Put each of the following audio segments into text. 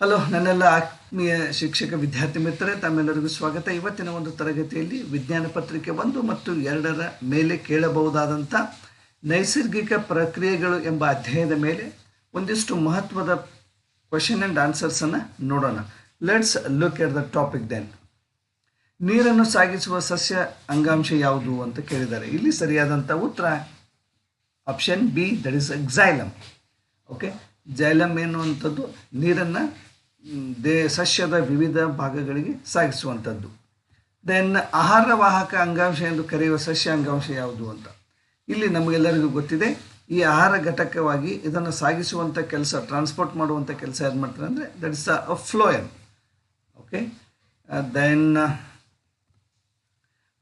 Hello, ನನ್ನೆಲ್ಲ ಆತ್ಮೀಯ ಶಿಕ್ಷಕ ವಿದ್ಯಾರ್ಥಿ ಮಿತ್ರರೇ, ತಮ್ಮೆಲ್ಲರಿಗೂ ಸ್ವಾಗತ. ಇವತ್ತಿನ ಒಂದು ತರಗತಿಯಲ್ಲಿ ವಿಜ್ಞಾನ ಪತ್ರಿಕೆ ಒಂದು ಮತ್ತು ಎರಡರ ಮೇಲೆ ಕೇಳಬಹುದಾದಂಥ ನೈಸರ್ಗಿಕ ಪ್ರಕ್ರಿಯೆಗಳು ಎಂಬ ಅಧ್ಯಾಯದ ಮೇಲೆ ಒಂದಿಷ್ಟು ಮಹತ್ವದ ಕ್ವಶನ್ ಆ್ಯಂಡ್ ಆನ್ಸರ್ಸನ್ನು ನೋಡೋಣ. Let's look at the topic then ನೀರನ್ನು ಸಾಗಿಸುವ ಸಸ್ಯ ಅಂಗಾಂಶ ಯಾವುದು ಅಂತ ಕೇಳಿದ್ದಾರೆ. ಇಲ್ಲಿ ಸರಿಯಾದಂಥ ಉತ್ತರ option B that is xylem okay xylem ಎನ್ನುವಂಥದ್ದು ನೀರನ್ನು ದೇ ಸಸ್ಯದ ವಿವಿಧ ಭಾಗಗಳಿಗೆ ಸಾಗಿಸುವಂಥದ್ದು. ದೆನ್ ಆಹಾರ ವಾಹಕ ಅಂಗಾಂಶ ಎಂದು ಕರೆಯುವ ಸಸ್ಯ ಅಂಗಾಂಶ ಯಾವುದು ಅಂತ. ಇಲ್ಲಿ ನಮಗೆಲ್ಲರಿಗೂ ಗೊತ್ತಿದೆ, ಈ ಆಹಾರ ಘಟಕವಾಗಿ ಇದನ್ನು ಸಾಗಿಸುವಂಥ ಕೆಲಸ ಟ್ರಾನ್ಸ್ಪೋರ್ಟ್ ಮಾಡುವಂಥ ಕೆಲಸ ಏನು ಮಾಡ್ತಾರೆ ಅಂದರೆ that is a phloem okay then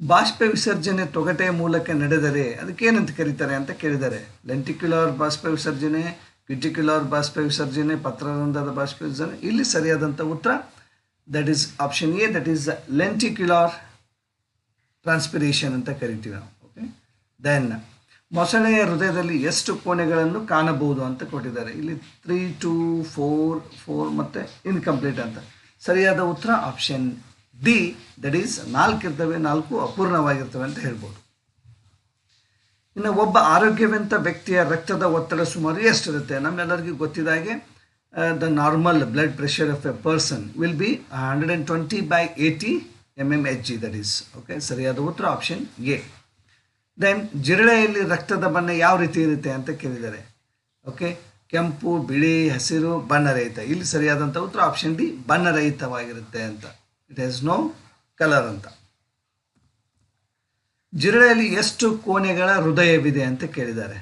ಬಾಷ್ಪ ವಿಸರ್ಜನೆ ತೊಗಟೆ ಮೂಲಕ ನಡೆದರೆ ಅದಕ್ಕೇನಂತ ಕರೀತಾರೆ ಅಂತ ಕೇಳಿದ್ದಾರೆ. ಲೆಂಟಿಕ್ಯುಲರ್ ಬಾಷ್ಪ ವಿಸರ್ಜನೆ ಕ್ಯುಟಿಕ್ಯುಲರ್ ಬಾಷ್ಪ ವಿಸರ್ಜನೆ ಪತ್ರರಂಧ್ರದ ಬಾಷ್ಪ ವಿಸರ್ಜನೆ ಇಲ್ಲಿ ಸರಿಯಾದಂಥ ಉತ್ತರ that is option A that is lenticular transpiration ಅಂತ ಕರಿತೀವಿ ನಾವು ಓಕೆ ದೆನ್ ಮೊಸಳೆಯ ಹೃದಯದಲ್ಲಿ ಎಷ್ಟು ಕೋಣೆಗಳನ್ನು ಕಾಣಬಹುದು ಅಂತ ಕೊಟ್ಟಿದ್ದಾರೆ. ಇಲ್ಲಿ ತ್ರೀ ಟೂ ಫೋರ್ ಫೋರ್ ಮತ್ತು ಇನ್ಕಂಪ್ಲೀಟ್ ಅಂತ. ಸರಿಯಾದ ಉತ್ತರ ಆಪ್ಷನ್ ಡಿ ದಟ್ ಈಸ್ ನಾಲ್ಕು ಇರ್ತವೆ ನಾಲ್ಕು ಅಪೂರ್ಣವಾಗಿರ್ತವೆ ಅಂತ ಹೇಳ್ಬೋದು. ಇನ್ನು ಒಬ್ಬ ಆರೋಗ್ಯವಂತ ವ್ಯಕ್ತಿಯ ರಕ್ತದ ಒತ್ತಡ ಸುಮಾರು ಎಷ್ಟಿರುತ್ತೆ? ನಮ್ಮೆಲ್ಲರಿಗೂ ಗೊತ್ತಿದ್ದಾಗೆ the normal blood pressure of a person will be hundred and twenty by eighty M M H G that is okay ಸರಿಯಾದ ಉತ್ತರ ಆಪ್ಷನ್ ಎ ದೆನ್ ಜಿರಳೆಯಲ್ಲಿ ರಕ್ತದ ಬಣ್ಣ ಯಾವ ರೀತಿ ಇರುತ್ತೆ ಅಂತ ಕೇಳಿದ್ದಾರೆ. ಓಕೆ ಕೆಂಪು, ಬಿಳಿ, ಹಸಿರು, ಬಣ್ಣರಹಿತ. ಇಲ್ಲಿ ಸರಿಯಾದಂಥ ಉತ್ತರ ಆಪ್ಷನ್ ಡಿ ಬಣ್ಣರಹಿತವಾಗಿರುತ್ತೆ ಅಂತ. ಇಟ್ ಹ್ಯಾಸ್ ನೋ ಕಲರ್ ಅಂತ. ಜಿರಳೆಯಲ್ಲಿ ಎಷ್ಟು ಕೋಣೆಗಳ ಹೃದಯವಿದೆ ಅಂತ ಕೇಳಿದ್ದಾರೆ.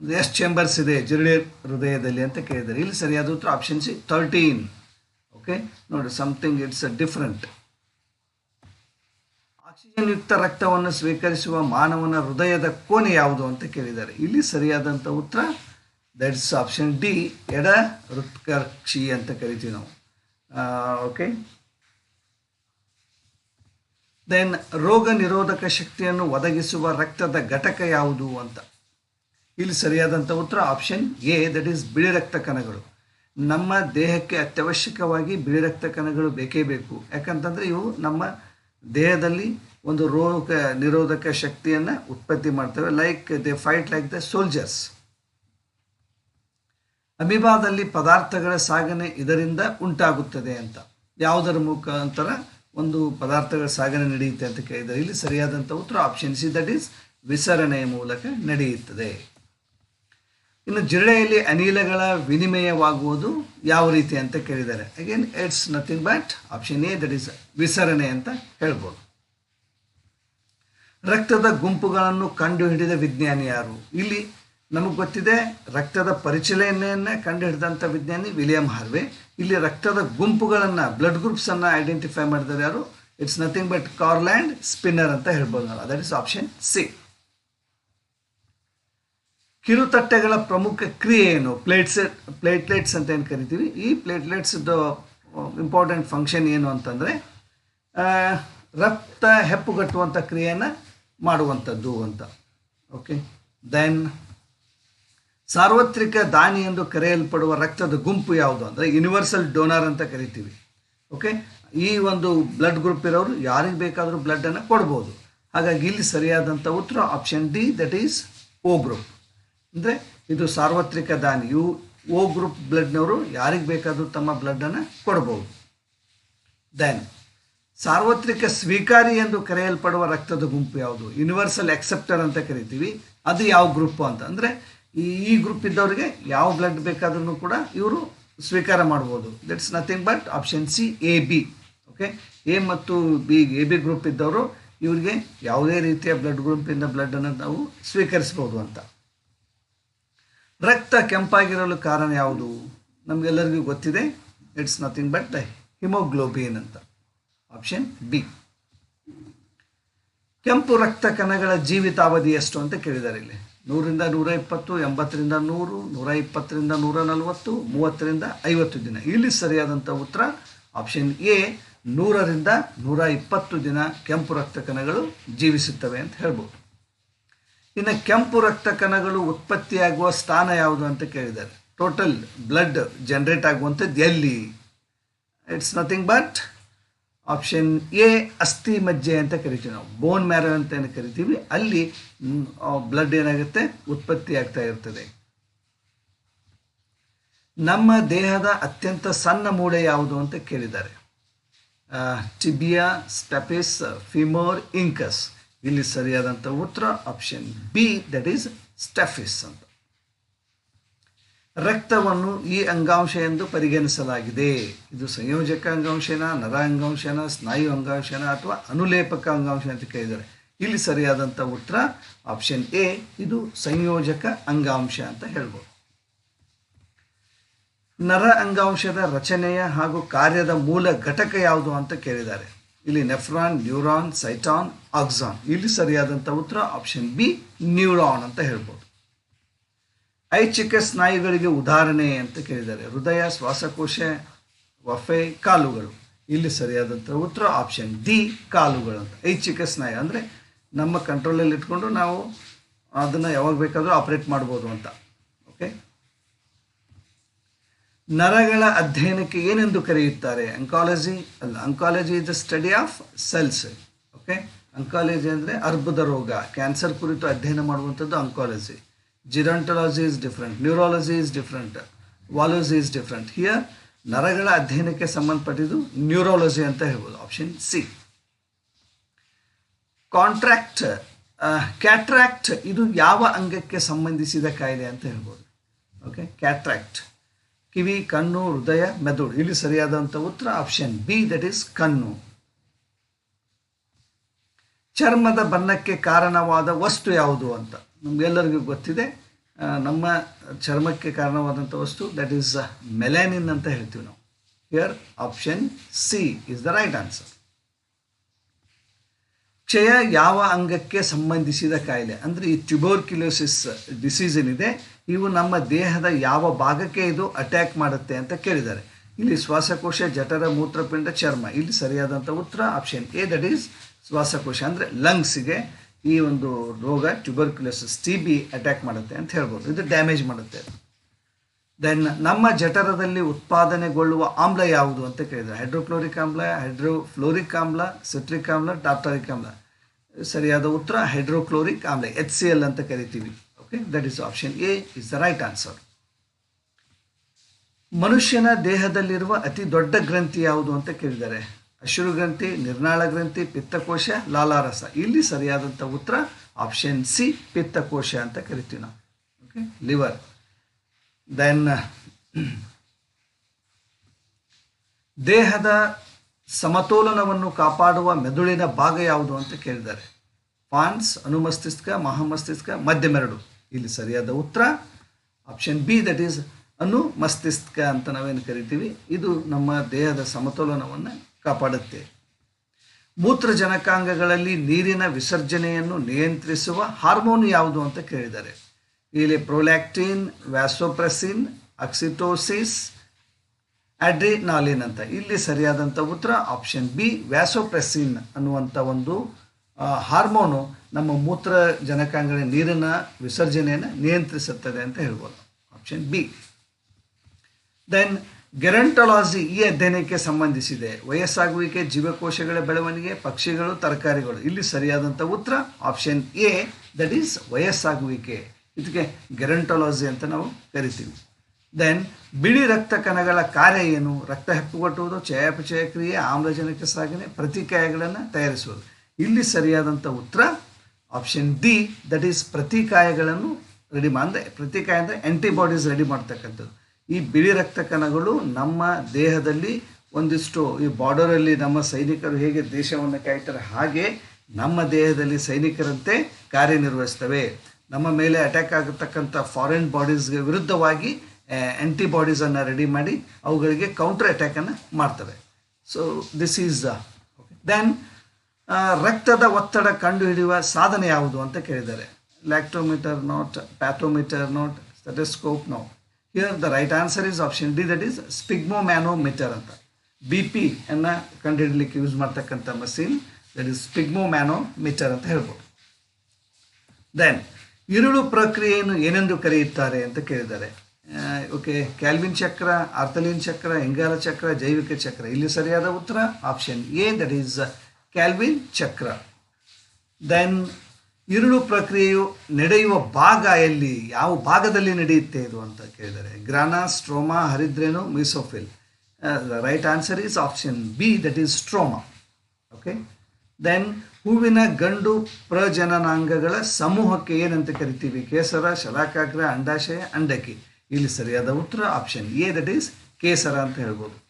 ಎಷ್ಟು ಚೇಂಬರ್ಸ್ ಇದೆ ಜಿರಳೆ ಹೃದಯದಲ್ಲಿ ಅಂತ ಕೇಳಿದ್ದಾರೆ. ಇಲ್ಲಿ ಸರಿಯಾದ ಉತ್ತರ ಆಪ್ಷನ್ ಸಿ ತರ್ಟೀನ್ ಓಕೆ ನೋಡಿ something it's a different oxygen ಯುಕ್ತ ರಕ್ತವನ್ನು ಸ್ವೀಕರಿಸುವ ಮಾನವನ ಹೃದಯದ ಕೋಣೆ ಯಾವುದು ಅಂತ ಕೇಳಿದ್ದಾರೆ. ಇಲ್ಲಿ ಸರಿಯಾದಂಥ ಉತ್ತರ ದಟ್ಸ್ ಆಪ್ಷನ್ ಡಿ ಎಡ ಹೃತ್ಕರ್ಕ್ಷಿ ಅಂತ ಕರಿತೀವಿ ನಾವು. ಓಕೆ ದೆನ್ ರೋಗ ನಿರೋಧಕ ಶಕ್ತಿಯನ್ನು ಒದಗಿಸುವ ರಕ್ತದ ಘಟಕ ಯಾವುದು ಅಂತ. ಇಲ್ಲಿ ಸರಿಯಾದಂಥ ಉತ್ತರ ಆಪ್ಷನ್ ಎ ದಟ್ ಈಸ್ ಬಿಳಿ ರಕ್ತ ಕಣಗಳು. ನಮ್ಮ ದೇಹಕ್ಕೆ ಅತ್ಯವಶ್ಯಕವಾಗಿ ಬಿಳಿ ರಕ್ತ ಕಣಗಳು ಬೇಕೇ ಬೇಕು. ಯಾಕಂತಂದರೆ ಇವು ನಮ್ಮ ದೇಹದಲ್ಲಿ ಒಂದು ರೋಗ ನಿರೋಧಕ ಶಕ್ತಿಯನ್ನು ಉತ್ಪತ್ತಿ ಮಾಡ್ತವೆ. Like they fight like the soldiers ಅಮಿಬಾದಲ್ಲಿ ಪದಾರ್ಥಗಳ ಸಾಗಣೆ ಇದರಿಂದ ಉಂಟಾಗುತ್ತದೆ ಅಂತ. ಯಾವುದರ ಮುಖಾಂತರ? ಒಂದು ಪದಾರ್ಥಗಳ ಸಾಗಣೆ ನಡೆಯುತ್ತೆ ಅಂತ ಕೇಳಿದರೆ ಇಲ್ಲಿ ಸರಿಯಾದಂಥ ಉತ್ತರ ಆಪ್ಷನ್ ಸಿ ದಟ್ ಈಸ್ ವಿಸರಣೆಯ ಮೂಲಕ ನಡೆಯುತ್ತದೆ. ಇನ್ನು ಜಿರಳೆಯಲ್ಲಿ ಅನಿಲಗಳ ವಿನಿಮಯವಾಗುವುದು ಯಾವ ರೀತಿ ಅಂತ ಕೇಳಿದ್ದಾರೆ. Again it's nothing but option A that is ವಿಸರಣೆ ಅಂತ ಹೇಳ್ಬೋದು. ರಕ್ತದ ಗುಂಪುಗಳನ್ನು ಕಂಡುಹಿಡಿದ ವಿಜ್ಞಾನಿ ಯಾರು? ಇಲ್ಲಿ ನಮಗೆ ಗೊತ್ತಿದೆ, ರಕ್ತದ ಪರಿಚಲನೆಯನ್ನೇ ಕಂಡುಹಿಡಿದಂಥ ವಿಜ್ಞಾನಿ ವಿಲಿಯಂ ಹಾರ್ವೆ. ಇಲ್ಲಿ ರಕ್ತದ ಗುಂಪುಗಳನ್ನು ಬ್ಲಡ್ ಗ್ರೂಪ್ಸನ್ನು ಐಡೆಂಟಿಫೈ ಮಾಡಿದ್ದಾರೆ ಯಾರು? It's nothing but Karl Landsteiner ಅಂತ ಹೇಳ್ಬೋದು ನಾವು. ದಟ್ ಇಸ್ ಆಪ್ಷನ್ ಸಿ ಕಿರುತಟ್ಟೆಗಳ ಪ್ರಮುಖ ಕ್ರಿಯೆ ಏನು? ಪ್ಲೇಟ್ಸ್ ಪ್ಲೇಟ್ಲೆಟ್ಸ್ ಅಂತ ಏನು ಕರಿತೀವಿ? ಈ ಪ್ಲೇಟ್ಲೆಟ್ಸ್ದು ಇಂಪಾರ್ಟೆಂಟ್ ಫಂಕ್ಷನ್ ಏನು ಅಂತಂದರೆ ರಕ್ತ ಹೆಪ್ಪುಗಟ್ಟುವಂಥ ಕ್ರಿಯೆಯನ್ನು ಮಾಡುವಂಥದ್ದು ಅಂತ. ಓಕೆ ದೆನ್ ಸಾರ್ವತ್ರಿಕ ದಾನಿ ಎಂದು ಕರೆಯಲ್ಪಡುವ ರಕ್ತದ ಗುಂಪು ಯಾವುದು ಅಂದರೆ ಯೂನಿವರ್ಸಲ್ ಡೋನರ್ ಅಂತ ಕರಿತೀವಿ. ಓಕೆ ಈ ಒಂದು ಬ್ಲಡ್ ಗ್ರೂಪ್ ಇರೋರು ಯಾರಿಗೆ ಬೇಕಾದರೂ ಬ್ಲಡ್ಡನ್ನು ಕೊಡ್ಬೋದು. ಹಾಗಾಗಿ ಇಲ್ಲಿ ಸರಿಯಾದಂಥ ಉತ್ತರ option D that is O group ಅಂದರೆ ಇದು ಸಾರ್ವತ್ರಿಕ ದಾನಿ. ಇವು ಓ ಗ್ರೂಪ್ ಬ್ಲಡ್ನವರು ಯಾರಿಗೆ ಬೇಕಾದರೂ ತಮ್ಮ ಬ್ಲಡ್ಡನ್ನು ಕೊಡ್ಬೋದು. ದೆನ್ ಸಾರ್ವತ್ರಿಕ ಸ್ವೀಕಾರಿ ಎಂದು ಕರೆಯಲ್ಪಡುವ ರಕ್ತದ ಗುಂಪು ಯಾವುದು? ಯೂನಿವರ್ಸಲ್ ಎಕ್ಸೆಪ್ಟರ್ ಅಂತ ಕರಿತೀವಿ. ಅದು ಯಾವ ಗ್ರೂಪ್ ಅಂತ ಅಂದರೆ ಈ ಗ್ರೂಪ್ ಇದ್ದವರಿಗೆ ಯಾವ ಬ್ಲಡ್ ಬೇಕಾದ್ರೂ ಕೂಡ ಇವರು ಸ್ವೀಕಾರ ಮಾಡ್ಬೋದು. That's nothing but option C A B okay A ಮತ್ತು ಬಿ ಎ ಬಿ ಗ್ರೂಪ್ ಇದ್ದವರು ಇವರಿಗೆ ಯಾವುದೇ ರೀತಿಯ ಬ್ಲಡ್ ಗ್ರೂಪಿಂದ ಬ್ಲಡ್ಡನ್ನು ನಾವು ಸ್ವೀಕರಿಸ್ಬೋದು ಅಂತ. ರಕ್ತ ಕೆಂಪಾಗಿರಲು ಕಾರಣ ಯಾವುದು? ನಮಗೆಲ್ಲರಿಗೂ ಗೊತ್ತಿದೆ. It's nothing but the haemoglobin ಅಂತ. ಆಪ್ಷನ್ ಬಿ ಕೆಂಪು ರಕ್ತ ಕಣಗಳ ಜೀವಿತಾವಧಿ ಎಷ್ಟು ಅಂತ ಕೇಳಿದ್ದಾರೆ ಇಲ್ಲಿ. ನೂರಿಂದ ನೂರ ಇಪ್ಪತ್ತು, ಎಂಬತ್ತರಿಂದ ನೂರು, ನೂರ ಇಪ್ಪತ್ತರಿಂದ ನೂರ ನಲವತ್ತು, ಮೂವತ್ತರಿಂದ ಐವತ್ತು ದಿನ. ಇಲ್ಲಿ ಸರಿಯಾದಂಥ ಉತ್ತರ ಆಪ್ಷನ್ ಎ ನೂರರಿಂದ ನೂರ ಇಪ್ಪತ್ತು ದಿನ ಕೆಂಪು ರಕ್ತ ಕಣಗಳು ಜೀವಿಸುತ್ತವೆ ಅಂತ ಹೇಳ್ಬೋದು. ಇನ್ನು ಕೆಂಪು ರಕ್ತ ಕಣಗಳು ಉತ್ಪತ್ತಿಯಾಗುವ ಸ್ಥಾನ ಯಾವುದು ಅಂತ ಕೇಳಿದ್ದಾರೆ. ಟೋಟಲ್ ಬ್ಲಡ್ ಜನರೇಟ್ ಆಗುವಂಥದ್ದು ಎಲ್ಲಿ? It's nothing but option A ಅಸ್ಥಿ ಮಜ್ಜೆ ಅಂತ ಕರಿತೀವಿ ನಾವು. ಬೋನ್ ಮ್ಯಾರೋ ಅಂತ ಏನು ಕರಿತೀವಿ. ಅಲ್ಲಿ ಬ್ಲಡ್ ಏನಾಗುತ್ತೆ? ಉತ್ಪತ್ತಿ ಆಗ್ತಾ ಇರ್ತದೆ. ನಮ್ಮ ದೇಹದ ಅತ್ಯಂತ ಸಣ್ಣ ಮೂಳೆ ಯಾವುದು ಅಂತ ಕೇಳಿದ್ದಾರೆ. ಟಿಬಿಯಾ ಸ್ಟಪಿಸ್ ಫಿಮೋರ್ ಇಂಕಸ್ ಇಲ್ಲಿ ಸರಿಯಾದಂಥ ಉತ್ತರ option B that is stapes ಅಂತ. ರಕ್ತವನ್ನು ಈ ಅಂಗಾಂಶ ಎಂದು ಪರಿಗಣಿಸಲಾಗಿದೆ. ಇದು ಸಂಯೋಜಕ ಅಂಗಾಂಶನ, ನರ ಅಂಗಾಂಶನ, ಸ್ನಾಯು ಅಂಗಾಂಶನ ಅಥವಾ ಅನುಲೇಪಕ ಅಂಗಾಂಶ ಅಂತ ಕೇಳಿದ್ದಾರೆ. ಇಲ್ಲಿ ಸರಿಯಾದಂಥ ಉತ್ತರ ಆಪ್ಷನ್ ಎ ಇದು ಸಂಯೋಜಕ ಅಂಗಾಂಶ ಅಂತ ಹೇಳ್ಬೋದು. ನರ ಅಂಗಾಂಶದ ರಚನೆಯ ಹಾಗೂ ಕಾರ್ಯದ ಮೂಲ ಘಟಕ ಯಾವುದು ಅಂತ ಕೇಳಿದ್ದಾರೆ. ಇಲ್ಲಿ ನೆಫ್ರಾನ್ ನ್ಯೂರಾನ್ ಸೈಟಾನ್ ಆಕ್ಸಾನ್ ಇಲ್ಲಿ ಸರಿಯಾದಂಥ ಉತ್ತರ ಆಪ್ಷನ್ ಬಿ ನ್ಯೂರಾನ್ ಅಂತ ಹೇಳ್ಬೋದು. ಐಚ್ಛಿಕ ಸ್ನಾಯುಗಳಿಗೆ ಉದಾಹರಣೆ ಅಂತ ಕೇಳಿದ್ದಾರೆ. ಹೃದಯ, ಶ್ವಾಸಕೋಶ, ವಫೆ, ಕಾಲುಗಳು. ಇಲ್ಲಿ ಸರಿಯಾದಂಥ ಉತ್ತರ ಆಪ್ಷನ್ ಡಿ ಕಾಲುಗಳು ಅಂತ. ಐಚ್ಛಿಕ ಸ್ನಾಯು ಅಂದರೆ ನಮ್ಮ ಕಂಟ್ರೋಲಲ್ಲಿ ಇಟ್ಕೊಂಡು ನಾವು ಅದನ್ನು ಯಾವಾಗ ಬೇಕಾದರೂ ಆಪ್ರೇಟ್ ಮಾಡ್ಬೋದು ಅಂತ. ಓಕೆ ನರಗಳ ಅಧ್ಯಯನಕ್ಕೆ ಏನೆಂದು ಕರೆಯುತ್ತಾರೆ? ಅಂಕಾಲಜಿ ಅಲ್ಲ oncology is the study of cells okay oncology ಅಂದರೆ ಅರ್ಬುದ ರೋಗ. ಕ್ಯಾನ್ಸರ್ ಕುರಿತು ಅಧ್ಯಯನ ಮಾಡುವಂಥದ್ದು oncology gerontology is different neurology is different ology is different here ನರಗಳ ಅಧ್ಯಯನಕ್ಕೆ ಸಂಬಂಧಪಟ್ಟಿದ್ದು ನ್ಯೂರಾಲಜಿ ಅಂತ ಹೇಳ್ಬೋದು ಆಪ್ಷನ್ ಸಿ ಕಾಂಟ್ರಾಕ್ಟ್ ಕ್ಯಾಟ್ರಾಕ್ಟ್ ಇದು ಯಾವ ಅಂಗಕ್ಕೆ ಸಂಬಂಧಿಸಿದ ಕಾಯಿಲೆ ಅಂತ ಹೇಳ್ಬೋದು. ಓಕೆ ಕ್ಯಾಟ್ರಾಕ್ಟ್ ಕಿವಿ, ಕಣ್ಣು, ಹೃದಯ, ಮೆದುಳು. ಇಲ್ಲಿ ಸರಿಯಾದಂಥ ಉತ್ತರ ಆಪ್ಷನ್ ಬಿ ದಟ್ ಈಸ್ ಕಣ್ಣು. ಚರ್ಮದ ಬಣ್ಣಕ್ಕೆ ಕಾರಣವಾದ ವಸ್ತು ಯಾವುದು ಅಂತ ನಮಗೆಲ್ಲರಿಗೂ ಗೊತ್ತಿದೆ. ನಮ್ಮ ಚರ್ಮಕ್ಕೆ ಕಾರಣವಾದಂಥ ವಸ್ತು ದಟ್ ಈಸ್ ಮೆಲಾನಿನ್ ಅಂತ ಹೇಳ್ತೀವಿ ನಾವು. Here option C is the right answer ಕ್ಷಯ ಯಾವ ಅಂಗಕ್ಕೆ ಸಂಬಂಧಿಸಿದ ಕಾಯಿಲೆ? ಅಂದರೆ ಈ ಟ್ಯುಬೋರ್ಕ್ಯುಲೋಸಿಸ್ ಡಿಸೀಸ್ ಏನಿದೆ, ಇವು ನಮ್ಮ ದೇಹದ ಯಾವ ಭಾಗಕ್ಕೆ ಇದು ಅಟ್ಯಾಕ್ ಮಾಡುತ್ತೆ ಅಂತ ಕೇಳಿದ್ದಾರೆ. ಇಲ್ಲಿ ಶ್ವಾಸಕೋಶ, ಜಠರ, ಮೂತ್ರಪಿಂಡ, ಚರ್ಮ. ಇಲ್ಲಿ ಸರಿಯಾದಂಥ ಉತ್ತರ ಆಪ್ಷನ್ ಎ ದಟ್ ಈಸ್ ಶ್ವಾಸಕೋಶ ಅಂದರೆ ಲಂಗ್ಸ್ಗೆ ಈ ಒಂದು ರೋಗ ಟ್ಯೂಬರ್ಕ್ಯುಲೋಸಿಸ್ ಟಿ ಬಿ ಅಟ್ಯಾಕ್ ಮಾಡುತ್ತೆ ಅಂತ ಹೇಳ್ಬೋದು. ಇದು ಡ್ಯಾಮೇಜ್ ಮಾಡುತ್ತೆ. ದೆನ್ ನಮ್ಮ ಜಠರದಲ್ಲಿ ಉತ್ಪಾದನೆಗೊಳ್ಳುವ ಆಮ್ಲ ಯಾವುದು ಅಂತ ಕೇಳಿದ್ದಾರೆ ಹೈಡ್ರೋಕ್ಲೋರಿಕ್ ಆಮ್ಲ ಹೈಡ್ರೋಫ್ಲೋರಿಕ್ ಆಮ್ಲ ಸಿಟ್ರಿಕ್ ಆಮ್ಲ ಟಾರ್ಟಾರಿಕ್ ಆಮ್ಲ. ಸರಿಯಾದ ಉತ್ತರ ಹೈಡ್ರೋಕ್ಲೋರಿಕ್ ಆಮ್ಲ ಎಚ್ ಸಿ ಎಲ್ ಅಂತ ಕರಿತೀವಿ. Okay that is option A is the right answer ಮನುಷ್ಯನ ದೇಹದಲ್ಲಿರುವ ಅತಿ ದೊಡ್ಡ ಗ್ರಂಥಿ ಯಾವುದು ಅಂತ ಕೇಳಿದ್ದಾರೆ ಅಶ್ರು ಗ್ರಂಥಿ ನಿರ್ನಾಳ ಗ್ರಂಥಿ ಪಿತ್ತಕೋಶ, ಲಾಲಾರಸ. ಇಲ್ಲಿ ಸರಿಯಾದಂಥ ಉತ್ತರ ಆಪ್ಷನ್ ಸಿ ಪಿತ್ತಕೋಶ ಅಂತ ಕರಿತೀವಿ ನಾವು. ಓಕೆ ಲಿವರ್ ದೆನ್ ದೇಹದ ಸಮತೋಲನವನ್ನು ಕಾಪಾಡುವ ಮೆದುಳಿನ ಭಾಗ ಯಾವುದು ಅಂತ ಕೇಳಿದ್ದಾರೆ. ಪಾನ್ಸ್, ಅನುಮಸ್ತಿಷ್ಕ, ಮಹಾಮಸ್ತಿಷ್ಕ ಮಧ್ಯಮೆರಡು ಇಲ್ಲಿ ಸರಿಯಾದ ಉತ್ತರ ಆಪ್ಷನ್ ಬಿ ದಟ್ ಈಸ್ ಅನುಮಸ್ತಿಷ್ಕ ಅಂತ ನಾವೇನು ಕರಿತೀವಿ? ಇದು ನಮ್ಮ ದೇಹದ ಸಮತೋಲನವನ್ನು ಕಾಪಾಡುತ್ತೆ. ಮೂತ್ರಜನಕಾಂಗಗಳಲ್ಲಿ ನೀರಿನ ವಿಸರ್ಜನೆಯನ್ನು ನಿಯಂತ್ರಿಸುವ ಹಾರ್ಮೋನ್ ಯಾವುದು ಅಂತ ಕೇಳಿದ್ದಾರೆ. ಇಲ್ಲಿ ಪ್ರೊಲ್ಯಾಕ್ಟಿನ್, ವ್ಯಾಸೋಪ್ರೆಸಿನ್ ಅಕ್ಸಿಟೋಸಿಸ್ ಅಡ್ರಿನಾಲಿನ್ ಅಂತ. ಇಲ್ಲಿ ಸರಿಯಾದಂಥ ಉತ್ತರ ಆಪ್ಷನ್ ಬಿ, ವ್ಯಾಸೋಪ್ರೆಸಿನ್ ಅನ್ನುವಂಥ ಒಂದು ಹಾರ್ಮೋನು ನಮ್ಮ ಮೂತ್ರ ಜನಕಾಂಗಗಳ ನೀರಿನ ವಿಸರ್ಜನೆಯನ್ನು ನಿಯಂತ್ರಿಸುತ್ತದೆ ಅಂತ ಹೇಳ್ಬೋದು. Option B. ದೆನ್ ಗೆರಂಟೊಲಾಜಿ ಈ ಅಧ್ಯಯನಕ್ಕೆ ಸಂಬಂಧಿಸಿದೆ. ವಯಸ್ಸಾಗುವಿಕೆ, ಜೀವಕೋಶಗಳ ಬೆಳವಣಿಗೆ, ಪಕ್ಷಿಗಳು, ತರಕಾರಿಗಳು. ಇಲ್ಲಿ ಸರಿಯಾದಂಥ ಉತ್ತರ ಆಪ್ಷನ್ ಎ ದಟ್ ಈಸ್ ವಯಸ್ಸಾಗುವಿಕೆ. ಇದಕ್ಕೆ ಗೆರಂಟೊಲಾಜಿ ಅಂತ ನಾವು ಕರಿತೀವಿ. ದೆನ್ ಬಿಳಿ ರಕ್ತ ಕಣಗಳ ಕಾರ್ಯ ಏನು? ರಕ್ತ ಹೆಪ್ಪುಗಟ್ಟುವುದು ಚಯಾಪಚಯ ಕ್ರಿಯೆ ಆಮ್ಲಜನಕ ಸಾಗಣೆ, ಪ್ರತಿಕಾಯಗಳನ್ನು ತಯಾರಿಸುವುದು. ಇಲ್ಲಿ ಸರಿಯಾದಂಥ ಉತ್ತರ ಆಪ್ಷನ್ ಡಿ ದಟ್ ಈಸ್ ಪ್ರತಿಕಾಯಗಳನ್ನು ರೆಡಿ ಅಂದರೆ ಪ್ರತಿಕಾಯ ಅಂದರೆ ಆ್ಯಂಟಿಬಾಡೀಸ್ ರೆಡಿ ಮಾಡ್ತಕ್ಕಂಥದ್ದು. ಈ ಬಿಳಿ ರಕ್ತ ಕಣಗಳು ನಮ್ಮ ದೇಹದಲ್ಲಿ ಒಂದಿಷ್ಟು ಈ ಬಾರ್ಡರಲ್ಲಿ ನಮ್ಮ ಸೈನಿಕರು ಹೇಗೆ ದೇಶವನ್ನು ಕಾಯ್ತಾರೆ ಹಾಗೆ ನಮ್ಮ ದೇಹದಲ್ಲಿ ಸೈನಿಕರಂತೆ ಕಾರ್ಯನಿರ್ವಹಿಸ್ತವೆ. ನಮ್ಮ ಮೇಲೆ ಅಟ್ಯಾಕ್ ಆಗತಕ್ಕಂಥ ಫಾರಿನ್ ಬಾಡೀಸ್ಗೆ ವಿರುದ್ಧವಾಗಿ ಆ್ಯಂಟಿಬಾಡೀಸನ್ನು ರೆಡಿ ಮಾಡಿ ಅವುಗಳಿಗೆ ಕೌಂಟರ್ ಅಟ್ಯಾಕನ್ನು ಮಾಡ್ತವೆ. ಸೊ ದಿಸ್ ಈಸ್ ದೆನ್ ರಕ್ತದ ಒತ್ತಡ ಕಂಡುಹಿಡಿಯುವ ಸಾಧನೆ ಯಾವುದು ಅಂತ ಕೇಳಿದ್ದಾರೆ. Lactometer not pathometer not stethoscope no here the right answer is option D that is sphygmomanometer ಅಂತ. ಬಿ ಪಿ ಅನ್ನು ಕಂಡುಹಿಡಲಿಕ್ಕೆ ಯೂಸ್ ಮಾಡ್ತಕ್ಕಂಥ ಮಷೀನ್ ದಟ್ ಈಸ್ ಸ್ಪಿಗ್ಮೋಮ್ಯಾನೋಮೀಟರ್ ಅಂತ ಹೇಳ್ಬೋದು. ದೆನ್ ಇರುಳು ಪ್ರಕ್ರಿಯೆಯನ್ನು ಏನೆಂದು ಕರೆಯುತ್ತಾರೆ ಅಂತ ಕೇಳಿದ್ದಾರೆ. ಓಕೆ ಕ್ಯಾಲ್ವಿನ್ ಚಕ್ರ ಆರ್ಥಲಿನ್ ಚಕ್ರ ಇಂಗಾಲ ಚಕ್ರ ಜೈವಿಕ ಚಕ್ರ, ಇಲ್ಲಿ ಸರಿಯಾದ ಉತ್ತರ option A that is Calvin ಚಕ್ರ. ದೆನ್ ಇರುಳು ಪ್ರಕ್ರಿಯೆಯು ನಡೆಯುವ ಭಾಗ ಎಲ್ಲಿ, ಯಾವ ಭಾಗದಲ್ಲಿ ನಡೆಯುತ್ತೆ ಇದು ಅಂತ ಕೇಳಿದರೆ, grana, stroma, ಹರಿದ್ರೇನು, mesophyll. Right answer is option B that is stroma okay then ಹೂವಿನ ಗಂಡು ಪ್ರಜನನಾಂಗಗಳ ಸಮೂಹಕ್ಕೆ ಏನಂತ ಕರಿತೀವಿ? ಕೇಸರ, ಶಲಾಕಾಗ್ರ, ಅಂಡಾಶಯ ಅಂಡಕಿ ಇಲ್ಲಿ ಸರಿಯಾದ ಉತ್ತರ ಆಪ್ಷನ್ ಎ ದಟ್ ಈಸ್ ಕೇಸರ ಅಂತ ಹೇಳ್ಬೋದು.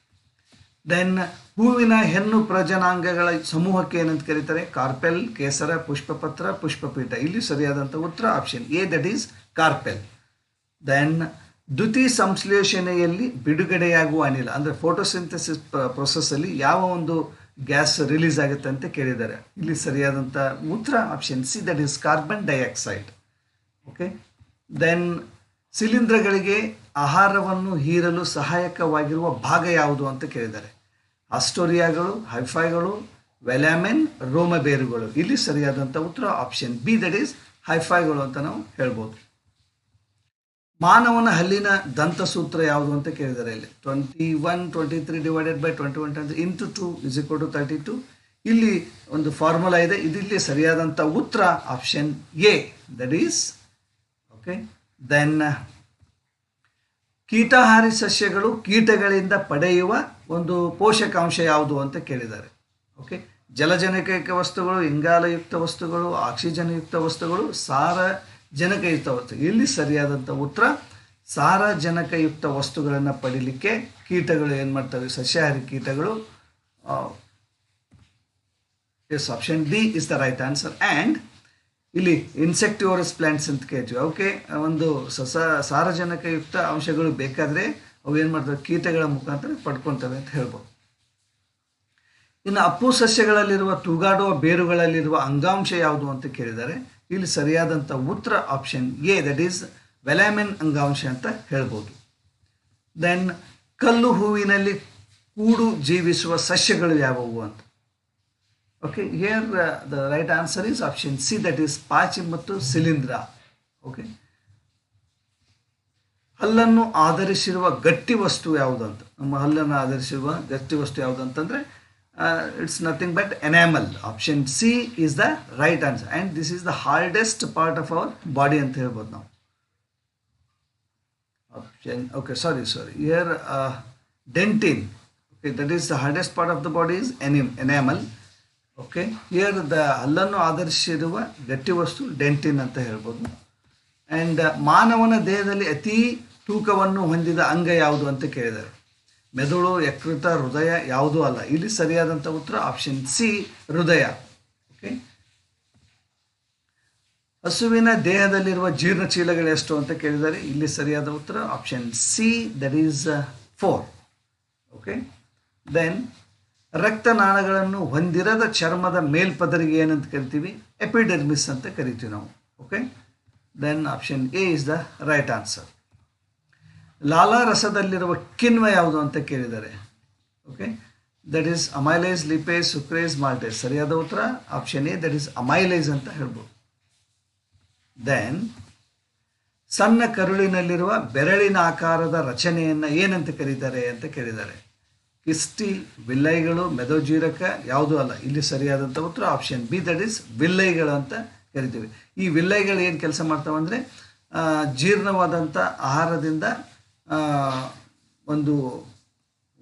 ದೆನ್ ಹೂವಿನ ಹೆಣ್ಣು ಪ್ರಜನಾಂಗಗಳ ಸಮೂಹಕ್ಕೆ ಏನಂತ ಕರೀತಾರೆ? ಕಾರ್ಪೆಲ್ ಕೇಸರ, ಪುಷ್ಪಪತ್ರ, ಪುಷ್ಪಪೀಠ. ಇಲ್ಲಿ ಸರಿಯಾದಂಥ ಉತ್ತರ option A that is carpel then ದ್ಯುತಿ ಸಂಶ್ಲೇಷಣೆಯಲ್ಲಿ ಬಿಡುಗಡೆಯಾಗುವ ಅನಿಲ. ಅಂದರೆ ಫೋಟೋಸಿಂಥಸಿಸ್ ಪ್ರೊಸೆಸ್ಸಲ್ಲಿ ಯಾವ ಒಂದು ಗ್ಯಾಸ್ ರಿಲೀಸ್ ಆಗುತ್ತೆ ಅಂತ ಕೇಳಿದ್ದಾರೆ. ಇಲ್ಲಿ ಸರಿಯಾದಂಥ ಉತ್ತರ option C that is carbon dioxide okay then ಶಿಲೀಂಧ್ರಗಳಿಗೆ ಆಹಾರವನ್ನು ಹೀರಲು ಸಹಾಯಕವಾಗಿರುವ ಭಾಗ ಯಾವುದು ಅಂತ ಕೇಳಿದ್ದಾರೆ. ಅಸ್ಟೋರಿಯಾಗಳು, ಹೈಫೈಗಳು ವೆಲ್ಯಾಮೆನ್ ರೋಮಬೇರುಗಳು. ಇಲ್ಲಿ ಸರಿಯಾದಂಥ ಉತ್ತರ ಆಪ್ಷನ್ ಬಿ ದಟ್ ಈಸ್ ಹೈಫೈಗಳು ಅಂತ ನಾವು ಹೇಳ್ಬೋದು. ಮಾನವನ ಹಲ್ಲಿನ ದಂತಸೂತ್ರ ಯಾವುದು ಅಂತ ಕೇಳಿದ್ದಾರೆ ಇಲ್ಲಿ. Twenty one twenty three divided by twenty one twenty into two is equal to thirty two ಇಲ್ಲಿ ಒಂದು ಫಾರ್ಮುಲಾ ಇದೆ. ಇದಿಲ್ಲಿ ಸರಿಯಾದಂಥ ಉತ್ತರ option A that is okay then ಕೀಟಹಾರಿ ಸಸ್ಯಗಳು ಕೀಟಗಳಿಂದ ಪಡೆಯುವ ಒಂದು ಪೋಷಕಾಂಶ ಯಾವುದು ಅಂತ ಕೇಳಿದ್ದಾರೆ. ಓಕೆ ಜಲಜನಕಯುಕ್ತ ವಸ್ತುಗಳು, ಇಂಗಾಲಯುಕ್ತ ವಸ್ತುಗಳು, ಆಕ್ಸಿಜನ್ಯುಕ್ತ ವಸ್ತುಗಳು, ಸಾರಜನಕಯುಕ್ತ ವಸ್ತು, ಇಲ್ಲಿ ಸರಿಯಾದಂಥ ಉತ್ತರ, ಸಾರಜನಕಯುಕ್ತ ವಸ್ತುಗಳನ್ನು ಪಡೀಲಿಕ್ಕೆ ಕೀಟಗಳು ಏನು ಮಾಡ್ತವೆ? ಸಸ್ಯಾಹಾರಿ ಕೀಟಗಳು yes option D is the right answer and ಇಲ್ಲಿ ಇನ್ಸೆಕ್ಟಿವರಸ್ ಪ್ಲಾಂಟ್ಸ್ ಅಂತ ಕೇಳ್ತೀವಿ. ಅವಕ್ಕೆ ಒಂದು ಸಸ, ಸಾರಜನಕಯುಕ್ತ ಅಂಶಗಳು ಬೇಕಾದರೆ ಅವು ಏನು ಮಾಡ್ತವೆ? ಕೀಟಗಳ ಮುಖಾಂತರ ಪಡ್ಕೊತವೆ ಅಂತ ಹೇಳ್ಬೋದು. ಇನ್ನು ಅಪ್ಪು ಸಸ್ಯಗಳಲ್ಲಿರುವ ತೂಗಾಡುವ ಬೇರುಗಳಲ್ಲಿರುವ ಅಂಗಾಂಶ ಯಾವುದು ಅಂತ ಕೇಳಿದ್ದಾರೆ ಇಲ್ಲಿ ಸರಿಯಾದಂಥ ಉತ್ತರ option A that is velamen ಅಂಗಾಂಶ ಅಂತ ಹೇಳ್ಬೋದು. ದೆನ್ ಕಲ್ಲು ಹೂವಿನಲ್ಲಿ ಕೂಡು ಜೀವಿಸುವ ಸಸ್ಯಗಳು ಯಾವುವು ಅಂತ? Okay here the right answer is option C that is ಪಾಚಿ ಮತ್ತು ಶಿಲೀಂಧ್ರ ಓಕೆ ಹಲ್ಲನ್ನು ಆಧರಿಸಿರುವ ಗಟ್ಟಿ ವಸ್ತು ಯಾವುದು ಅಂತ ನಮ್ಮ ಹಲ್ಲನ್ನು ಆಧರಿಸಿರುವ ಗಟ್ಟಿ ವಸ್ತು ಯಾವುದು ಅಂತಂದ್ರೆ it's nothing but enamel option C is the right answer and this is the hardest part of our body ಅಂತ ಹೇಳ್ಬೋದು ನಾವು. Option okay sorry sorry here dentin okay that is the hardest part of the body is ಎನಿಮ್ enamel okay? Here the ಅಲ್ಲನ್ನು ಆಧರಿಸಿರುವ ಗಟ್ಟಿ ವಸ್ತು, dentine ಅಂತ ಹೇಳ್ಬೋದು. And ಮಾನವನ ದೇಹದಲ್ಲಿ ಅತಿ ತೂಕವನ್ನು ಹೊಂದಿದ ಅಂಗ ಯಾವುದು ಅಂತ ಕೇಳಿದ್ದಾರೆ. ಮೆದುಳು, ಯಕೃತ, ಹೃದಯ ಯಾವುದೂ ಅಲ್ಲ. ಇಲ್ಲಿ ಸರಿಯಾದಂಥ ಉತ್ತರ ಆಪ್ಷನ್ ಸಿ ಹೃದಯ. ಓಕೆ? ಹಸುವಿನ ದೇಹದಲ್ಲಿರುವ ಜೀರ್ಣಚೀಲಗಳು ಎಷ್ಟು ಅಂತ ಕೇಳಿದ್ದಾರೆ. ಇಲ್ಲಿ ಸರಿಯಾದ ಉತ್ತರ option C that is four okay? Then ರಕ್ತನಾಳಗಳನ್ನು ಹೊಂದಿರದ ಚರ್ಮದ ಮೇಲ್ಪದರಿಗೆ ಏನಂತ ಕರಿತೀವಿ? ಎಪಿಡರ್ಮಿಸ್ ಅಂತ ಕರಿತೀವಿ ನಾವು. Okay then option A is the right answer ಲಾಲಾ ರಸದಲ್ಲಿರುವ ಕಿಣ್ವ ಯಾವುದು ಅಂತ ಕೇಳಿದ್ದಾರೆ. Okay that is amylase lipase sucrase maltase ಸರಿಯಾದ ಉತ್ತರ? Option A that is amylase ಅಂತ ಹೇಳ್ಬೋದು. ದೆನ್ ಸಣ್ಣ ಕರುಳಿನಲ್ಲಿರುವ ಬೆರಳಿನ ಆಕಾರದ ರಚನೆಯನ್ನು ಏನಂತ ಕರೀತಾರೆ ಅಂತ ಕೇಳಿದ್ದಾರೆ. ಕಿಸ್ಟಿ, ವಿಲ್ಲೈಗಳು ಮೆದೋಜೀರಕ ಯಾವುದೂ ಅಲ್ಲ. ಇಲ್ಲಿ ಸರಿಯಾದಂಥ ಉತ್ತರ ಆಪ್ಷನ್ ಬಿ ದಟ್ ಈಸ್ ವಿಲ್ಲೈಗಳು ಅಂತ ಕರಿತೀವಿ. ಈ ವಿಲ್ಲೈಗಳು ಏನು ಕೆಲಸ ಮಾಡ್ತಾವೆ ಅಂದರೆ ಜೀರ್ಣವಾದಂಥ ಆಹಾರದಿಂದ ಒಂದು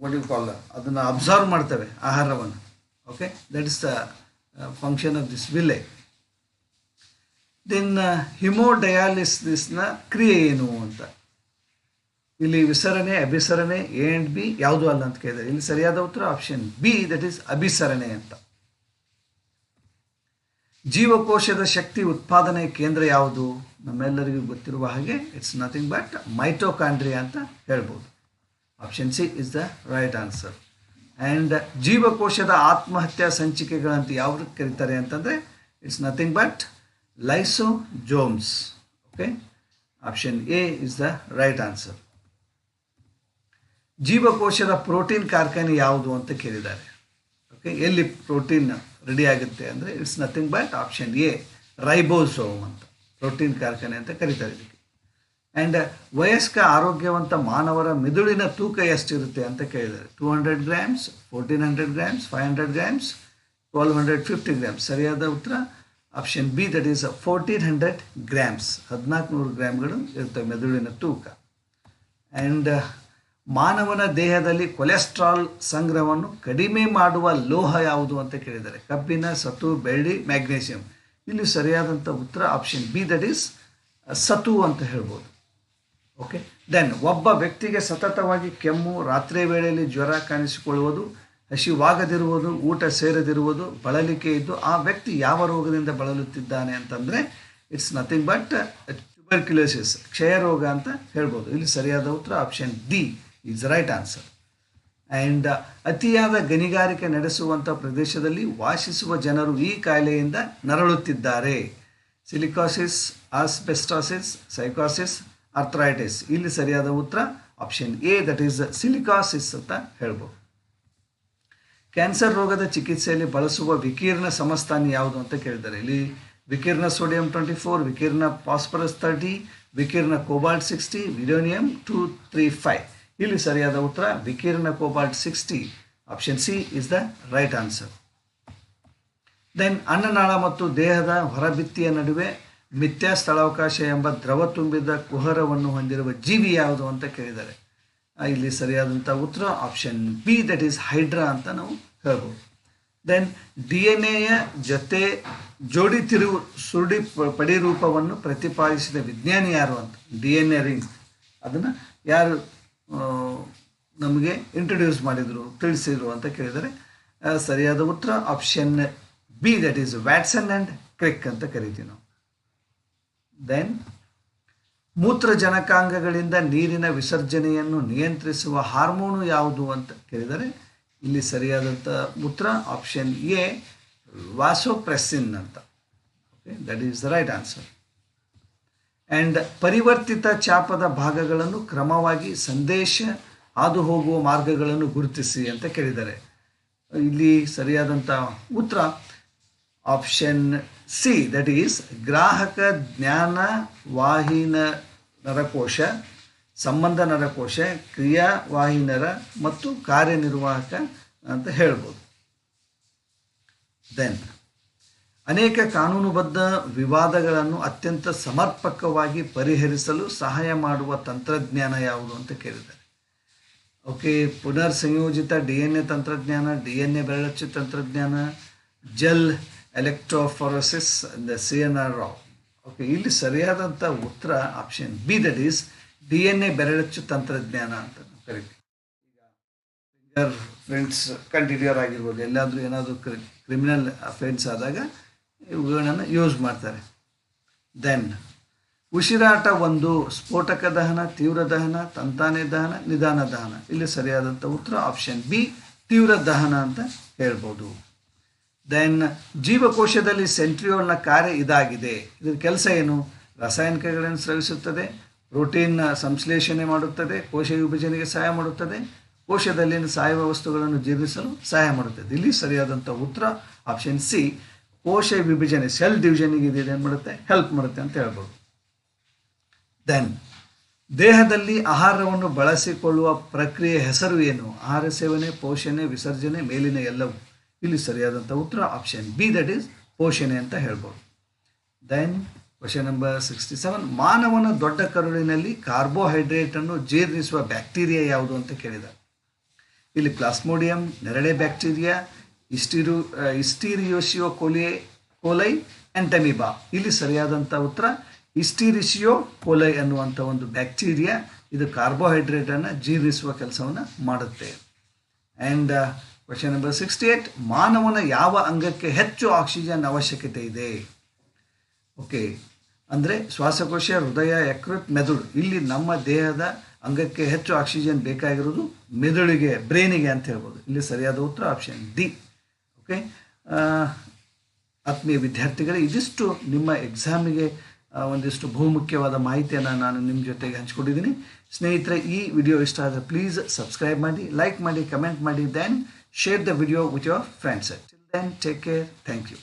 ವಾಟ್ ಯು ಕಾಲ್ ಅದನ್ನು ಅಬ್ಸರ್ವ್ ಮಾಡ್ತವೆ ಆಹಾರವನ್ನು. Okay that is the function of this villi. Then ಹಿಮೋಡಯಾಲಿಸಿಸ್ನ ಕ್ರಿಯೆ ಏನು ಅಂತ. ಇಲ್ಲಿ ವಿಸರಣೆ, ಅಭಿಸರಣೆ ಎ ಅಂಡ್ ಬಿ ಯಾವುದು ಅಲ್ಲ ಅಂತ ಕೇಳಿದರೆ ಇಲ್ಲಿ ಸರಿಯಾದ ಉತ್ತರ ಆಪ್ಷನ್ ಬಿ ದಟ್ ಈಸ್ ಅಭಿಸರಣೆ ಅಂತ. ಜೀವಕೋಶದ ಶಕ್ತಿ ಉತ್ಪಾದನೆ ಕೇಂದ್ರ ಯಾವುದು? ನಮ್ಮೆಲ್ಲರಿಗೂ ಗೊತ್ತಿರುವ ಹಾಗೆ ಇಟ್ಸ್ ನಥಿಂಗ್ ಬಟ್ ಮೈಟೋಕಾಂಡ್ರಿಯಾ ಅಂತ ಹೇಳ್ಬೋದು. Option C is the right answer and ಜೀವಕೋಶದ ಆತ್ಮಹತ್ಯಾ ಸಂಚಿಕೆಗಳಂತ ಯಾವುದು ಕರೀತಾರೆ ಅಂತಂದರೆ it's nothing but lysosomes okay option A is the right answer ಜೀವಕೋಶದ ಪ್ರೋಟೀನ್ ಕಾರ್ಖಾನೆ ಯಾವುದು ಅಂತ ಕೇಳಿದ್ದಾರೆ. ಓಕೆ ಎಲ್ಲಿ ಪ್ರೋಟೀನ್ ರೆಡಿ ಆಗುತ್ತೆ ಅಂದರೆ it's nothing but option A ribosome ಅಂತ, ಪ್ರೋಟೀನ್ ಕಾರ್ಖಾನೆ ಅಂತ ಕರೀತಾರೆ ಇದಕ್ಕೆ. ಆ್ಯಂಡ್ ವಯಸ್ಕ ಆರೋಗ್ಯವಂತ ಮಾನವರ ಮೆದುಳಿನ ತೂಕ ಎಷ್ಟಿರುತ್ತೆ ಅಂತ ಕೇಳಿದ್ದಾರೆ. Two hundred grams fourteen hundred grams five hundred grams twelve hundred fifty grams ಸರಿಯಾದ ಉತ್ತರ? Option B that is fourteen hundred grams ಹದಿನಾಲ್ಕು ನೂರು ಗ್ರಾಮ್ಗಳು ಇರ್ತವೆ ಮೆದುಳಿನ ತೂಕ. ಆ್ಯಂಡ್ ಮಾನವನ ದೇಹದಲ್ಲಿ ಕೊಲೆಸ್ಟ್ರಾಲ್ ಸಂಗ್ರಹವನ್ನು ಕಡಿಮೆ ಮಾಡುವ ಲೋಹ ಯಾವುದು ಅಂತ ಕೇಳಿದ್ದಾರೆ. ಕಬ್ಬಿನ ಸತು ಬೆಳ್ಳಿ ಮ್ಯಾಗ್ನೇಷಿಯಂ ಇಲ್ಲಿ ಸರಿಯಾದಂಥ ಉತ್ತರ ಆಪ್ಷನ್ ಬಿ ದಟ್ ಈಸ್ ಸತು ಅಂತ ಹೇಳ್ಬೋದು. ಓಕೆ ದೆನ್ ಒಬ್ಬ ವ್ಯಕ್ತಿಗೆ ಸತತವಾಗಿ ಕೆಮ್ಮು, ರಾತ್ರಿ ವೇಳೆಯಲ್ಲಿ ಜ್ವರ ಕಾಣಿಸಿಕೊಳ್ಳುವುದು, ಹಸಿವಾಗದಿರುವುದು, ಊಟ ಸೇರದಿರುವುದು, ಬಳಲಿಕೆ ಇದ್ದು ಆ ವ್ಯಕ್ತಿ ಯಾವ ರೋಗದಿಂದ ಬಳಲುತ್ತಿದ್ದಾನೆ ಅಂತಂದರೆ ಇಟ್ಸ್ ನಥಿಂಗ್ ಬಟ್ ಟ್ಯೂಬರ್ಕ್ಯುಲೋಸಿಸ್ ಕ್ಷಯ ರೋಗ ಅಂತ ಹೇಳ್ಬೋದು. ಇಲ್ಲಿ ಸರಿಯಾದ ಉತ್ತರ option D is right answer and ಅತಿಯಾದ ಗಣಿಗಾರಿಕೆ ನಡೆಸುವಂಥ ಪ್ರದೇಶದಲ್ಲಿ ವಾಸಿಸುವ ಜನರು ಈ ಕಾಯಿಲೆಯಿಂದ ನರಳುತ್ತಿದ್ದಾರೆ. ಸಿಲಿಕಾಸಿಸ್ ಆಸ್ಬೆಸ್ಟಾಸಿಸ್ ಸೈಕಾಸಿಸ್ ಅರ್ಥ್ರೈಟಿಸ್ ಇಲ್ಲಿ ಸರಿಯಾದ ಉತ್ತರ option A that is silicosis ಅಂತ ಹೇಳ್ಬೋದು. ಕ್ಯಾನ್ಸರ್ ರೋಗದ ಚಿಕಿತ್ಸೆಯಲ್ಲಿ ಬಳಸುವ ವಿಕಿರಣ ಸಮಸ್ಥಾನಿ ಯಾವುದು ಅಂತ ಕೇಳಿದ್ದಾರೆ ಇಲ್ಲಿ ವಿಕಿರಣ ಸೋಡಿಯಂ ಟ್ವೆಂಟಿ ಫೋರ್ ವಿಕಿರ್ಣ ಫಾಸ್ಫರಸ್ ತರ್ಟಿ ವಿಕಿರಣ ಕೋಬಾಲ್ಟ್ ಸಿಕ್ಸ್ಟಿ ವಿಡೋನಿಯಂ ಟೂ ತ್ರೀ ಫೈವ್ ಇಲ್ಲಿ ಸರಿಯಾದ ಉತ್ತರ, ವಿಕಿರಣ cobalt sixty option C is the right answer then ಅನ್ನನಾಳ ಮತ್ತು ದೇಹದ ಹೊರಭಿತ್ತಿಯ ನಡುವೆ ಮಿಥ್ಯಾ ಸ್ಥಳಾವಕಾಶ ಎಂಬ ದ್ರವ ತುಂಬಿದ ಕುಹರವನ್ನು ಹೊಂದಿರುವ ಜೀವಿ ಯಾವುದು ಅಂತ ಕೇಳಿದ್ದಾರೆ. ಇಲ್ಲಿ ಸರಿಯಾದಂಥ ಉತ್ತರ option B that is hydra ಅಂತ ನಾವು ಹೇಳ್ಬೋದು. ದೆನ್ ಡಿ ಎನ್ ಎಯ ಜೊತೆ ಜೋಡಿ ತಿರುವು ಸುರುಳಿ ಪಡಿರೂಪವನ್ನು ಪಡಿ ರೂಪವನ್ನು ಪ್ರತಿಪಾದಿಸಿದ ವಿಜ್ಞಾನಿ ಯಾರು ಅಂತ? ಡಿ ಎನ್ ಎ ರಿಂಗ್ ಅದನ್ನು ಯಾರು ನಮಗೆ ಇಂಟ್ರೊಡ್ಯೂಸ್ ಮಾಡಿದರು, ತಿಳಿಸಿದರು ಅಂತ ಕೇಳಿದರೆ ಸರಿಯಾದ ಉತ್ತರ option B that is Watson and Crick ಅಂತ ಕರಿತೀವಿ ನಾವು. ದೆನ್ ಮೂತ್ರಜನಕಾಂಗಗಳಿಂದ ನೀರಿನ ವಿಸರ್ಜನೆಯನ್ನು ನಿಯಂತ್ರಿಸುವ ಹಾರ್ಮೋನು ಯಾವುದು ಅಂತ ಕೇಳಿದರೆ, ಇಲ್ಲಿ ಸರಿಯಾದಂಥ ಉತ್ತರ ಆಪ್ಷನ್ ಎ ವಾಸೋಪ್ರೆಸ್ಸಿನ್ ಅಂತ. Okay that is the right answer and ಪರಿವರ್ತಿತ ಚಾಪದ ಭಾಗಗಳನ್ನು ಕ್ರಮವಾಗಿ ಸಂದೇಶ ಹಾದು ಹೋಗುವ ಮಾರ್ಗಗಳನ್ನು ಗುರುತಿಸಿ ಅಂತ ಕೇಳಿದ್ದಾರೆ. ಇಲ್ಲಿ ಸರಿಯಾದಂಥ ಉತ್ತರ ಆಪ್ಷನ್ ಸಿ ದಟ್ ಈಸ್ ಗ್ರಾಹಕ ಜ್ಞಾನ ವಾಹಿನ ನರಕೋಶ, ಸಂಬಂಧ ನರಕೋಶ, ಕ್ರಿಯಾವಾಹಿನರ ಮತ್ತು ಕಾರ್ಯನಿರ್ವಾಹಕ ಅಂತ ಹೇಳ್ಬೋದು. ದೆನ್ ಅನೇಕ ಕಾನೂನುಬದ್ಧ ವಿವಾದಗಳನ್ನು ಅತ್ಯಂತ ಸಮರ್ಪಕವಾಗಿ ಪರಿಹರಿಸಲು ಸಹಾಯ ಮಾಡುವ ತಂತ್ರಜ್ಞಾನ ಯಾವುದು ಅಂತ ಕೇಳಿದ್ದಾರೆ. ಓಕೆ ಪುನರ್ ಸಂಯೋಜಿತ ಡಿ ಎನ್ ಎ ತಂತ್ರಜ್ಞಾನ ಡಿ ಎನ್ ಎ ಬೆರಳಚ್ಚು ತಂತ್ರಜ್ಞಾನ, gel electrophoresis the C N R Rao okay, ಇಲ್ಲಿ ಸರಿಯಾದಂಥ ಉತ್ತರ option B that is D N A ಬೆರಳಚ್ಚು ತಂತ್ರಜ್ಞಾನ ಅಂತ ಕರಿತೀವಿ. ಫಿಂಗರ್ ಫ್ರೆಂಡ್ಸ್ ಕಂಟಿನ್ಯೂರ್ ಆಗಿರ್ಬೋದು ಎಲ್ಲಾದರೂ ಏನಾದರೂ ಕ್ರಿಮಿನಲ್ ಅಫೆನ್ಸ್ ಆದಾಗ ಇವುಗಳನ್ನು ಯೂಸ್ ಮಾಡ್ತಾರೆ. ದೆನ್ ಉಸಿರಾಟ ಒಂದು ಸ್ಫೋಟಕ ದಹನ, ತೀವ್ರ ದಹನ, ತಂತಾನೆ ದಹನ, ನಿಧಾನ ದಹನ. ಇಲ್ಲಿ ಸರಿಯಾದಂಥ ಉತ್ತರ ಆಪ್ಷನ್ ಬಿ ತೀವ್ರ ದಹನ ಅಂತ ಹೇಳ್ಬೋದು. ದೆನ್ ಜೀವಕೋಶದಲ್ಲಿ ಸೆಂಟ್ರಿಯೋಲ್ನ ಕಾರ್ಯ ಇದಾಗಿದೆ. ಇದರ ಕೆಲಸ ಏನು? ರಾಸಾಯನಿಕಗಳನ್ನು ಸ್ರವಿಸುತ್ತದೆ, ಪ್ರೋಟೀನ್ ಸಂಶ್ಲೇಷಣೆ ಮಾಡುತ್ತದೆ, ಕೋಶ ವಿಭಜನೆಗೆ ಸಹಾಯ ಮಾಡುತ್ತದೆ, ಕೋಶದಲ್ಲಿನ ಸಾಯುವ ವಸ್ತುಗಳನ್ನು ಜೀರ್ಣಿಸಲು ಸಹಾಯ ಮಾಡುತ್ತದೆ. ಇಲ್ಲಿ ಸರಿಯಾದಂಥ ಉತ್ತರ ಆಪ್ಷನ್ ಸಿ ಕೋಶ ವಿಭಜನೆ ಸೆಲ್ ಡಿವಿಷನ್ಗೆ ಇದು ಏನು ಮಾಡುತ್ತೆ ಹೆಲ್ಪ್ ಮಾಡುತ್ತೆ ಅಂತ ಹೇಳ್ಬೋದು. ದೆನ್ ದೇಹದಲ್ಲಿ ಆಹಾರವನ್ನು ಬಳಸಿಕೊಳ್ಳುವ ಪ್ರಕ್ರಿಯೆ ಹೆಸರು ಏನು? ಆಹಾರ ಸೇವನೆ, ಪೋಷಣೆ, ವಿಸರ್ಜನೆ, ಮೇಲಿನ ಎಲ್ಲವೂ. ಇಲ್ಲಿ ಸರಿಯಾದಂಥ ಉತ್ತರ ಆಪ್ಷನ್ ಬಿ ದಟ್ ಈಸ್ ಪೋಷಣೆ ಅಂತ ಹೇಳ್ಬೋದು. Then question number sixty seven ಮಾನವನ ದೊಡ್ಡ ಕರುಳಿನಲ್ಲಿ ಕಾರ್ಬೋಹೈಡ್ರೇಟನ್ನು ಜೀರ್ಣಿಸುವ ಬ್ಯಾಕ್ಟೀರಿಯಾ ಯಾವುದು ಅಂತ ಕೇಳಿದ. ಇಲ್ಲಿ ಪ್ಲಾಸ್ಮೋಡಿಯಂ ನೆರಳೆ ಬ್ಯಾಕ್ಟೀರಿಯಾ ಇಸ್ಟಿರು ಇಸ್ಟಿರಿಯೋಶಿಯೋ ಕೋಲಿಯೆ ಕೋಲೈ ಟೆಮಿಬಾ ಇಲ್ಲಿ ಸರಿಯಾದಂಥ ಉತ್ತರ ಇಸ್ಟೀರಿಸಿಯೋ ಕೋಲೈ ಅನ್ನುವಂಥ ಒಂದು ಬ್ಯಾಕ್ಟೀರಿಯಾ ಇದು ಕಾರ್ಬೋಹೈಡ್ರೇಟನ್ನು ಜೀರ್ಣಿಸುವ ಕೆಲಸವನ್ನು ಮಾಡುತ್ತೆ. And question number sixty eight ಮಾನವನ ಯಾವ ಅಂಗಕ್ಕೆ ಹೆಚ್ಚು ಆಕ್ಸಿಜನ್ ಅವಶ್ಯಕತೆ ಇದೆ? ಓಕೆ, ಅಂದರೆ ಶ್ವಾಸಕೋಶ, ಹೃದಯ, ಯಕೃತ್, ಮೆದುಳು. ಇಲ್ಲಿ ನಮ್ಮ ದೇಹದ ಅಂಗಕ್ಕೆ ಹೆಚ್ಚು ಆಕ್ಸಿಜನ್ ಬೇಕಾಗಿರೋದು ಮೆದುಳಿಗೆ, ಬ್ರೈನಿಗೆ ಅಂತ ಹೇಳ್ಬೋದು. ಇಲ್ಲಿ ಸರಿಯಾದ ಉತ್ತರ, ಆಪ್ಷನ್ ಡಿ. ಓಕೆ ಆತ್ಮೀಯ ವಿದ್ಯಾರ್ಥಿಗಳೇ, ಇದಿಷ್ಟು ನಿಮ್ಮ ಎಕ್ಸಾಮಿಗೆ ಒಂದಿಷ್ಟು ಬಹುಮುಖ್ಯವಾದ ಮಾಹಿತಿಯನ್ನು ನಾನು ನಿಮ್ಮ ಜೊತೆಗೆ ಹಂಚ್ಕೊಂಡಿದ್ದೀನಿ. ಸ್ನೇಹಿತರೆ, ಈ ವಿಡಿಯೋ ಇಷ್ಟ ಆದರೆ ಪ್ಲೀಸ್ ಸಬ್ಸ್ಕ್ರೈಬ್ ಮಾಡಿ ಲೈಕ್ ಮಾಡಿ ಕಮೆಂಟ್ ಮಾಡಿ then share the video with your friends then take care thank you